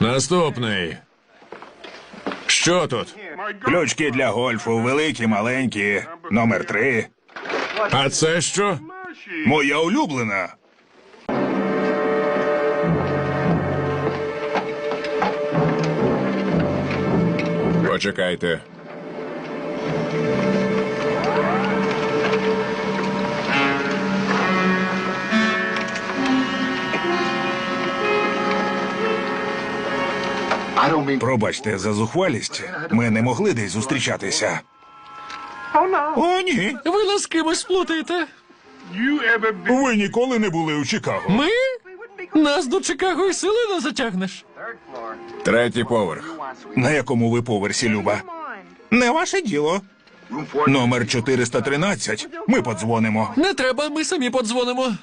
Наступний. Що тут? Ключки для гольфу, великі, маленькі. Номер три. А це що? Моя улюблена. Почекайте. Пробачте за зухвалість. Ми не могли десь зустрічатися. О, ні. Ви нас з кимось плутаєте? Ви ніколи не були у Чикаго. Ми? Нас до Чикаго і сили не затягнеш. Третій поверх. На якому ви поверсі, Люба? Не ваше діло. Номер 413. Ми подзвонимо. Не треба, ми самі подзвонимо.